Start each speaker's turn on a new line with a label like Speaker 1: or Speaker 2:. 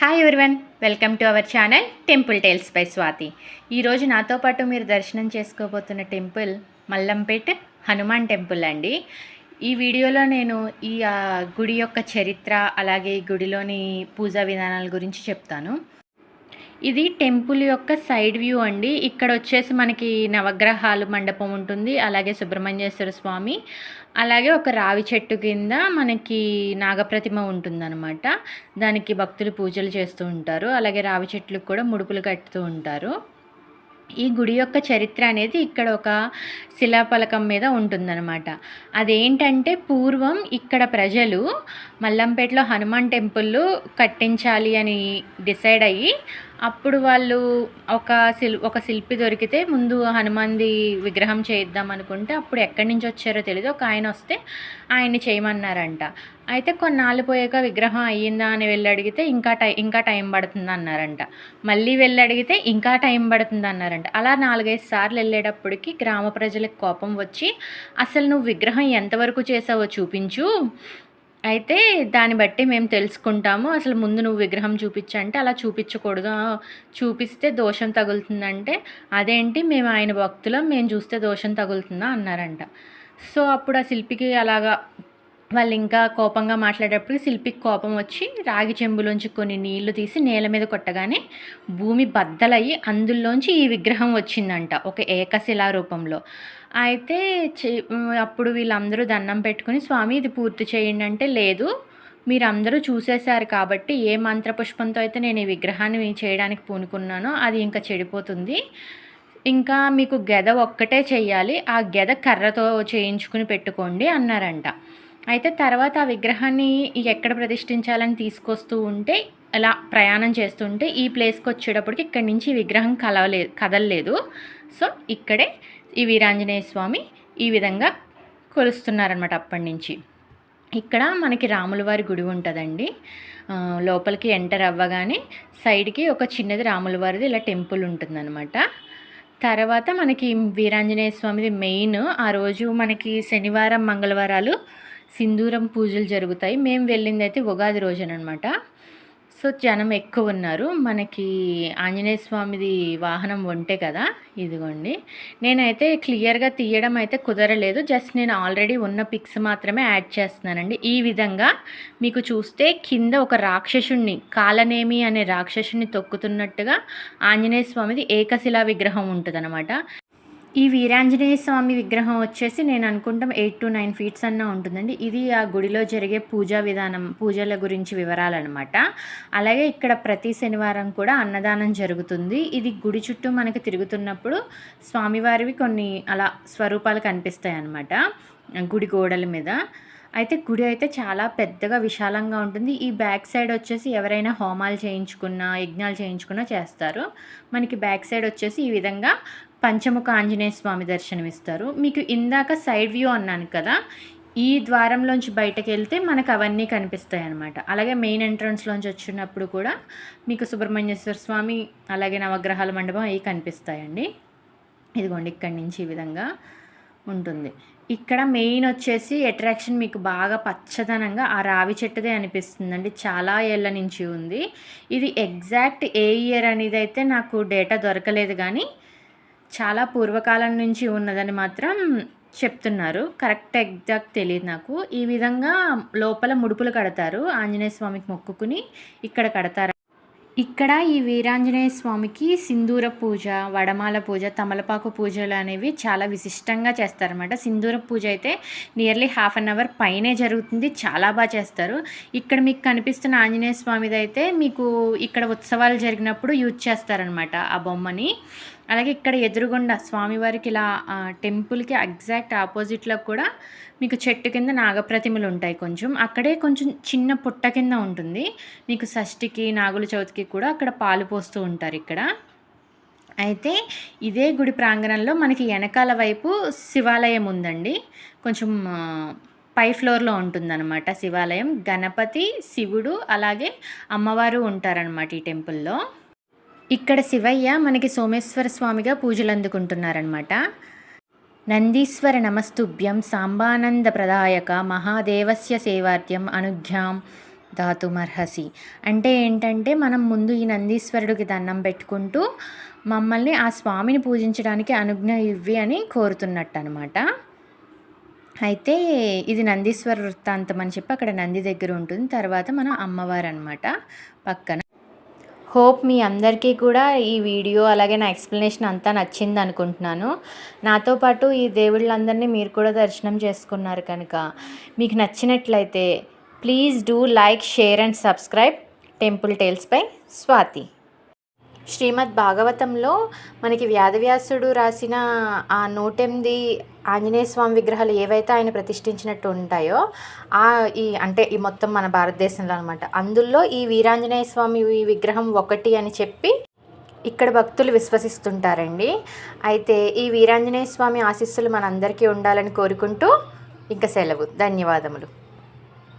Speaker 1: Hi everyone welcome to our channel temple tales by Swathi ఈరోజు నాతో పాటు మీరు దర్శనం చేసుకోబోతున్న టెంపుల్ మల్లంపేట్ హనుమాన్ టెంపుల్ అండి. ఈ వీడియోలో నేను ఈ గుడి యొక్క చరిత్ర అలాగే ఈ గుడిలోని పూజా విధానాల గురించి చెప్తాను. ఇది టెంపుల్ యొక్క సైడ్ వ్యూ అండి. ఇక్కడ వచ్చేసి మనకి నవగ్రహాలు మండపం ఉంటుంది. అలాగే సుబ్రహ్మణ్యేశ్వర స్వామి. అలాగే ఒక రావి చెట్టు కింద మనకి నాగప్రతిమ ఉంటుందన్నమాట. దానికి భక్తులు పూజలు చేస్తూ ఉంటారు. అలాగే రావి చెట్లకు కూడా ముడుపులు కట్టుతూ ఉంటారు. ఈ గుడి యొక్క చరిత్ర అనేది ఇక్కడ ఒక శిలాఫలకం మీద ఉంటుందన్నమాట. అదేంటంటే పూర్వం ఇక్కడ ప్రజలు మల్లంపేటలో హనుమాన్ టెంపుల్ కట్టించాలి అని డిసైడ్ అయ్యి అప్పుడు వాళ్ళు ఒక శిల్ ఒక శిల్పి దొరికితే ముందు హనుమంది విగ్రహం చేద్దాం అనుకుంటే అప్పుడు ఎక్కడి నుంచి వచ్చారో తెలియదు ఒక ఆయన వస్తే ఆయన్ని చేయమన్నారంట. అయితే కొన్నాళ్ళు పోయాక విగ్రహం అయ్యిందా అని వెళ్ళి అడిగితే ఇంకా టై ఇంకా టైం పడుతుంది అన్నారంట. మళ్ళీ వెళ్ళి అడిగితే ఇంకా టైం పడుతుంది అన్నారంట. అలా నాలుగైదు సార్లు వెళ్ళేటప్పటికి గ్రామ ప్రజలకు కోపం వచ్చి అసలు నువ్వు విగ్రహం ఎంతవరకు చేసావో చూపించు. అయితే దాన్ని బట్టి మేము తెలుసుకుంటాము. అసలు ముందు నువ్వు విగ్రహం చూపించంటే అలా చూపించకూడదు. చూపిస్తే దోషం తగులుతుందంటే అదేంటి? మేము ఆయన భక్తులం మేము చూస్తే దోషం తగులుతుందా? అన్నారంట. సో అప్పుడు ఆ శిల్పికి అలాగా వాళ్ళు ఇంకా కోపంగా మాట్లాడేటప్పుడు శిల్పికి కోపం వచ్చి రాగి చెంబులోంచి కొన్ని నీళ్ళు తీసి నేల మీద కొట్టగానే భూమి బద్దలయ్యి అందులోంచి ఈ విగ్రహం వచ్చిందంట ఒక ఏకశిలా రూపంలో. అయితే అప్పుడు వీళ్ళందరూ దండం పెట్టుకుని స్వామి ఇది పూర్తి చేయండి అంటే లేదు మీరందరూ చూసేశారు కాబట్టి ఏ మంత్రపుష్పంతో అయితే నేను ఈ విగ్రహాన్ని చేయడానికి పూనుకున్నానో అది ఇంకా చెడిపోతుంది. ఇంకా మీకు గెద ఒక్కటే చెయ్యాలి ఆ గెద కర్రతో చేయించుకుని పెట్టుకోండి అన్నారంట. అయితే తర్వాత ఆ విగ్రహాన్ని ఎక్కడ ప్రతిష్ఠించాలని తీసుకొస్తూ ఉంటే అలా ప్రయాణం చేస్తుంటే ఈ ప్లేస్కి వచ్చేటప్పటికి ఇక్కడి నుంచి విగ్రహం కలవలేదు కదలలేదు. సో ఇక్కడే ఈ వీరాంజనేయ స్వామి ఈ విధంగా కొలుస్తున్నారనమాట అప్పటి నుంచి. ఇక్కడ మనకి రాములవారి గుడి ఉంటుందండి. లోపలికి ఎంటర్ అవ్వగానే సైడ్కి ఒక చిన్నది రాములవారిది ఇలా టెంపుల్ ఉంటుందన్నమాట. తర్వాత మనకి వీరాంజనేయ స్వామిది మెయిన్. ఆ రోజు మనకి శనివారం మంగళవారాలు సింధూరం పూజలు జరుగుతాయి. మేము వెళ్ళింది అయితే ఉగాది రోజునమాట సో జనం ఎక్కువ ఉన్నారు. మనకి ఆంజనేయ స్వామిది వాహనం ఉంటే కదా ఇదిగోండి. నేనైతే క్లియర్గా తీయడం అయితే కుదరలేదు. జస్ట్ నేను ఆల్రెడీ ఉన్న పిక్స్ మాత్రమే యాడ్ చేస్తున్నానండి. ఈ విధంగా మీకు చూస్తే కింద ఒక రాక్షసుణ్ణి కాలనేమి అనే రాక్షసుని తొక్కుతున్నట్టుగా ఆంజనేయ స్వామిది ఏకశిలా విగ్రహం ఉంటుందన్నమాట. ఈ వీరాంజనేయ స్వామి విగ్రహం వచ్చేసి నేను అనుకుంటాం ఎయిట్ టు నైన్ ఫీట్స్ అన్న ఉంటుందండి. ఇది ఆ గుడిలో జరిగే పూజా విధానం పూజల గురించి వివరాలన్నమాట. అలాగే ఇక్కడ ప్రతి శనివారం కూడా అన్నదానం జరుగుతుంది. ఇది గుడి చుట్టూ మనకు తిరుగుతున్నప్పుడు స్వామివారివి కొన్ని అలా స్వరూపాలు కనిపిస్తాయి అన్నమాట గుడి గోడల మీద. అయితే గుడి అయితే చాలా పెద్దగా విశాలంగా ఉంటుంది. ఈ బ్యాక్ సైడ్ వచ్చేసి ఎవరైనా హోమాలు చేయించుకున్నా యజ్ఞాలు చేయించుకున్నా చేస్తారు. మనకి బ్యాక్ సైడ్ వచ్చేసి ఈ విధంగా పంచముఖ ఆంజనేయ స్వామి దర్శనం ఇస్తారు మీకు ఇందాక సైడ్ వ్యూ అన్నాను కదా ఈ ద్వారంలోంచి బయటకు వెళ్తే మనకు అవన్నీ కనిపిస్తాయి అన్నమాట అలాగే మెయిన్ ఎంట్రన్స్లోంచి వచ్చినప్పుడు కూడా మీకు సుబ్రహ్మణ్యేశ్వర స్వామి అలాగే నవగ్రహాల మండపం అవి కనిపిస్తాయండి. ఇదిగోండి ఇక్కడి నుంచి ఈ విధంగా ఉంటుంది. ఇక్కడ మెయిన్ వచ్చేసి అట్రాక్షన్ మీకు బాగా పచ్చదనంగా ఆ రావి చెట్టుదే అనిపిస్తుందండి. చాలా ఏళ్ళ నుంచి ఉంది. ఇది ఎగ్జాక్ట్ ఏ ఇయర్ అనేది అయితే నాకు డేటా దొరకలేదు కానీ చాలా పూర్వకాలం నుంచి ఉన్నదని మాత్రం చెప్తున్నారు. కరెక్ట్ ఎగ్జాక్ట్ తెలియదు నాకు. ఈ విధంగా లోపల ముడుపులు కడతారు. ఆంజనేయ స్వామికి మొక్కుకుని ఇక్కడ కడతారు. ఇక్కడ ఈ వీరాంజనేయ స్వామికి సింధూర పూజ వడమాల పూజ తమలపాకు పూజలు అనేవి చాలా విశిష్టంగా చేస్తారన్నమాట. సింధూర పూజ అయితే నియర్లీ హాఫ్ అన్ అవర్ పైనే జరుగుతుంది. చాలా బాగా చేస్తారు. ఇక్కడ మీకు కనిపిస్తున్న ఆంజనేయ స్వామిది అయితే మీకు ఇక్కడ ఉత్సవాలు జరిగినప్పుడు యూజ్ చేస్తారనమాట ఆ బొమ్మని. అలాగే ఇక్కడ ఎదురుగుండా స్వామివారికి ఇలా టెంపుల్కి ఎగ్జాక్ట్ ఆపోజిట్లో కూడా మీకు చెట్టు కింద నాగప్రతిమలు ఉంటాయి కొంచెం. అక్కడే కొంచెం చిన్న పుట్ట కింద ఉంటుంది. మీకు షష్ఠికి నాగుల చవితికి కూడా అక్కడ పాలు పోస్తూ ఉంటారు ఇక్కడ. అయితే ఇదే గుడి ప్రాంగణంలో మనకి వెనకాల వైపు శివాలయం ఉందండి. కొంచెం పై ఫ్లోర్లో ఉంటుందన్నమాట శివాలయం. గణపతి శివుడు అలాగే అమ్మవారు ఉంటారనమాట ఈ టెంపుల్లో ఇక్కడ శివయ్య మనకి సోమేశ్వర స్వామిగా పూజలు అందుకుంటున్నారనమాట నందీశ్వర నమస్తుభ్యం సాంబానంద ప్రదాయక మహాదేవస్య సేవార్థ్యం అనుజ్ఞాం ధాతుమర్హసి అంటే ఏంటంటే మనం ముందు ఈ నందీశ్వరుడికి దండం పెట్టుకుంటూ మమ్మల్ని ఆ స్వామిని పూజించడానికి అనుజ్ఞ ఇవ్వి అని కోరుతున్నట్టు అనమాట అయితే ఇది నందీశ్వర వృత్తాంతం అని చెప్పి అక్కడ నంది దగ్గర ఉంటుంది. తర్వాత మన అమ్మవారు అనమాట పక్కన. హోప్ మీ అందరికీ కూడా ఈ వీడియో అలాగే నా ఎక్స్ప్లెనేషన్ అంతా నచ్చింది అనుకుంటున్నాను. నాతో పాటు ఈ దేవుళ్ళందరినీ మీరు కూడా దర్శనం చేసుకున్నారు కనుక మీకు నచ్చినట్లయితే please do like share and subscribe temple tales by Swathi శ్రీమద్ భాగవతంలో మనకి వ్యాధవ్యాసుడు రాసిన ఆ నూటెనిమిది ఆంజనేయ స్వామి విగ్రహాలు ఏవైతే ఆయన ప్రతిష్ఠించినట్టు ఉంటాయో ఆ ఈ అంటే ఈ మొత్తం మన భారతదేశంలో అనమాట అందులో ఈ వీరాంజనేయ స్వామి ఈ విగ్రహం ఒకటి అని చెప్పి ఇక్కడ భక్తులు విశ్వసిస్తుంటారండి. అయితే ఈ వీరాంజనేయ స్వామి ఆశీస్సులు మనందరికీ ఉండాలని కోరుకుంటూ ఇంకా సెలవు. ధన్యవాదములు.